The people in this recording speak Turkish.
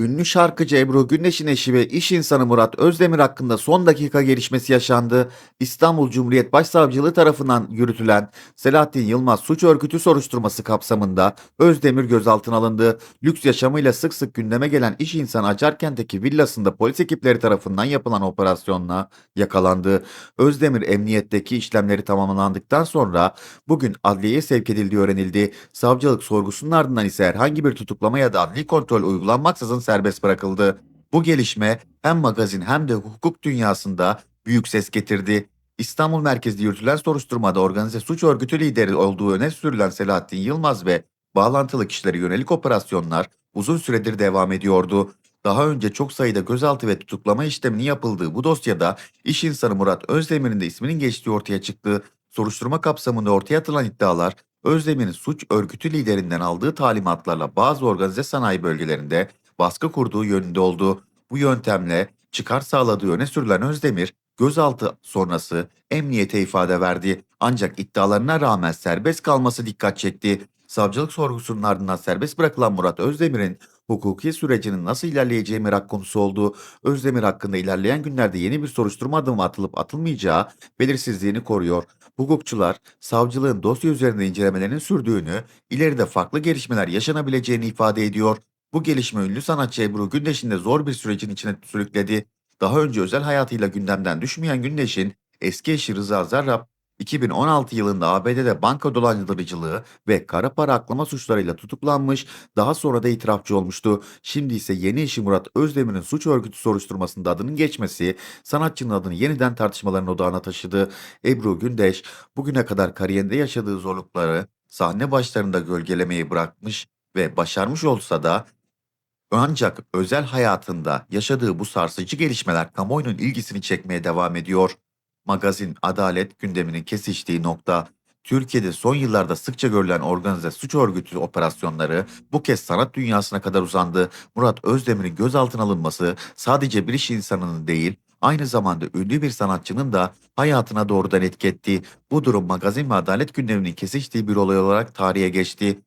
Ünlü şarkıcı Ebru Gündeş'in eşi ve iş insanı Murat Özdemir hakkında son dakika gelişmesi yaşandı. İstanbul Cumhuriyet Başsavcılığı tarafından yürütülen Selahattin Yılmaz suç örgütü soruşturması kapsamında Özdemir gözaltına alındı. Lüks yaşamıyla sık sık gündeme gelen iş insanı Acarkent'teki villasında polis ekipleri tarafından yapılan operasyonla yakalandı. Özdemir emniyetteki işlemleri tamamlandıktan sonra bugün adliyeye sevk edildiği öğrenildi. Savcılık sorgusunun ardından ise herhangi bir tutuklama ya da adli kontrol uygulanmaksızın serbest bırakıldı. Bu gelişme hem magazin hem de hukuk dünyasında büyük ses getirdi. İstanbul merkezli yürütülen soruşturmada organize suç örgütü lideri olduğu öne sürülen Selahattin Yılmaz ve bağlantılı kişilere yönelik operasyonlar uzun süredir devam ediyordu. Daha önce çok sayıda gözaltı ve tutuklama işleminin yapıldığı bu dosyada iş insanı Murat Özdemir'in de isminin geçtiği ortaya çıktı. Soruşturma kapsamında ortaya atılan iddialar Özdemir'in suç örgütü liderinden aldığı talimatlarla bazı organize sanayi bölgelerinde baskı kurduğu yönünde oldu. Bu yöntemle çıkar sağladığı öne sürülen Özdemir, gözaltı sonrası emniyete ifade verdi. Ancak iddialarına rağmen serbest kalması dikkat çekti. Savcılık sorgusunun ardından serbest bırakılan Murat Özdemir'in hukuki sürecinin nasıl ilerleyeceği merak konusu oldu. Özdemir hakkında ilerleyen günlerde yeni bir soruşturma adımı atılıp atılmayacağı belirsizliğini koruyor. Hukukçular, savcılığın dosya üzerinde incelemelerinin sürdüğünü, ileride farklı gelişmeler yaşanabileceğini ifade ediyor. Bu gelişme ünlü sanatçı Ebru Gündeş'in de zor bir sürecin içine sürükledi. Daha önce özel hayatıyla gündemden düşmeyen Gündeş'in eski eşi Rıza Zarrab, 2016 yılında ABD'de banka dolandırıcılığı ve kara para aklama suçlarıyla tutuklanmış, daha sonra da itirafçı olmuştu. Şimdi ise yeni eşi Murat Özdemir'in suç örgütü soruşturmasında adının geçmesi, sanatçının adını yeniden tartışmaların odağına taşıdı. Ebru Gündeş, bugüne kadar kariyerinde yaşadığı zorlukları sahne başlarında gölgelemeyi bırakmış ve başarmış olsa da ancak özel hayatında yaşadığı bu sarsıcı gelişmeler kamuoyunun ilgisini çekmeye devam ediyor. Magazin adalet gündeminin kesiştiği nokta Türkiye'de son yıllarda sıkça görülen organize suç örgütü operasyonları bu kez sanat dünyasına kadar uzandı. Murat Özdemir'in gözaltına alınması sadece bir iş insanının değil, aynı zamanda ünlü bir sanatçının da hayatına doğrudan etki etti. Bu durum magazin ve adalet gündeminin kesiştiği bir olay olarak tarihe geçti.